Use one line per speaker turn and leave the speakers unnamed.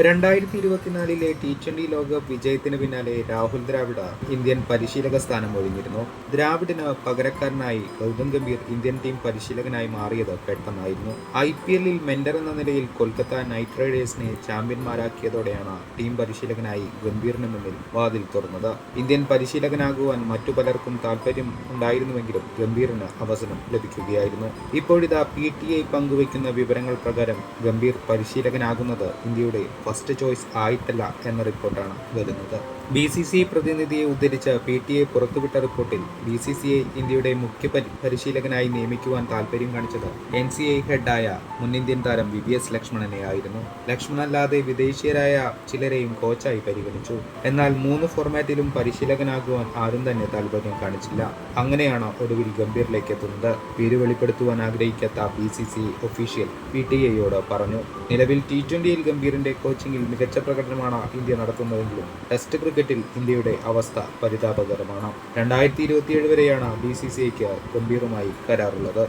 രണ്ടായിരത്തി ഇരുപത്തിനാലിലെ T twenty ലോകകപ്പ് വിജയത്തിന് പിന്നാലെ രാഹുൽ ദ്രാവിഡ ഇന്ത്യൻ പരിശീലക സ്ഥാനം ഒഴിഞ്ഞിരുന്നു. ദ്രാവിഡിന് പകരക്കാരനായി ഗൗതം ഗംഭീർ ഇന്ത്യൻ ടീം പരിശീലകനായി മാറിയത് പെട്ടെന്നായിരുന്നു. ഐ പി എല്ലിൽ മെന്റർ എന്ന നിലയിൽ കൊൽക്കത്ത നൈറ്റ് റൈഡേഴ്സിനെ ചാമ്പ്യന്മാരാക്കിയതോടെയാണ് ടീം പരിശീലകനായി ഗംഭീറിന് മുന്നിൽ വാതിൽ തുറന്നത്. ഇന്ത്യൻ പരിശീലകനാകുവാൻ മറ്റു പലർക്കും താല്പര്യം ഉണ്ടായിരുന്നുവെങ്കിലും ഗംഭീറിന് അവസരം ലഭിക്കുകയായിരുന്നു. ഇപ്പോഴിതാ പി ടി ഐ പങ്കുവയ്ക്കുന്ന വിവരങ്ങൾ പ്രകാരം ഗംഭീർ പരിശീലകനാകുന്നത് ഇന്ത്യയുടെ ഫസ്റ്റ് ചോയ്സ് ആയിട്ടല്ല എന്ന റിപ്പോർട്ടാണ് വരുന്നത്. ബി സി സി പ്രതിനിധിയെ ഉദ്ധരിച്ച് പി ടി എ പുറത്തുവിട്ട റിപ്പോർട്ടിൽ ബി സി സി ഐ ഇന്ത്യയുടെ മുഖ്യ പരി- പരിശീലകനായി നിയമിക്കുവാൻ താല്പര്യം കാണിച്ചത് എൻ സി ഐ ഹെഡായ മുൻ ഇന്ത്യൻ താരം വി വി എസ് ലക്ഷ്മണനെ ആയിരുന്നു. ലക്ഷ്മണല്ലാതെ വിദേശീയരായ ചിലരെയും കോച്ചായി പരിഗണിച്ചു. എന്നാൽ മൂന്ന് ഫോർമാറ്റിലും പരിശീലകനാകുവാൻ ആരും തന്നെ താല്പര്യം കാണിച്ചില്ല. അങ്ങനെയാണ് ഒടുവിൽ ഗംഭീറിലേക്ക് എത്തുന്നത്. പേര് വെളിപ്പെടുത്തുവാൻ ആഗ്രഹിക്കാത്ത B C C official P T ഐയോട് പറഞ്ഞു. നിലവിൽ ടി ട്വന്റിയിൽ ഗംഭീറിന്റെ കോച്ചിങ്ങിൽ മികച്ച പ്രകടനമാണ് ഇന്ത്യ നടത്തുന്നതെങ്കിലും ടെസ്റ്റ് ക്രിക്കറ്റിൽ ഇന്ത്യയുടെ അവസ്ഥ പരിതാപകരമാണ്. രണ്ടായിരത്തി ഇരുപത്തിയേഴ് വരെയാണ് ബി സി സി ഐക്ക് ഗംഭീറുമായി കരാറുള്ളത്.